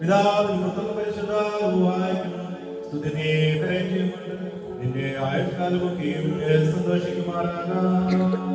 പിതാവിനും പുത്രനും പരിശുദ്ധാത്മാവുമായിരിക്കും. സ്തുതി നീ കരയും ചെയ്യുന്നുണ്ട്. നിന്റെ ആയുഷ്കാലമൊക്കെയും സന്തോഷിക്കുമാറാകാം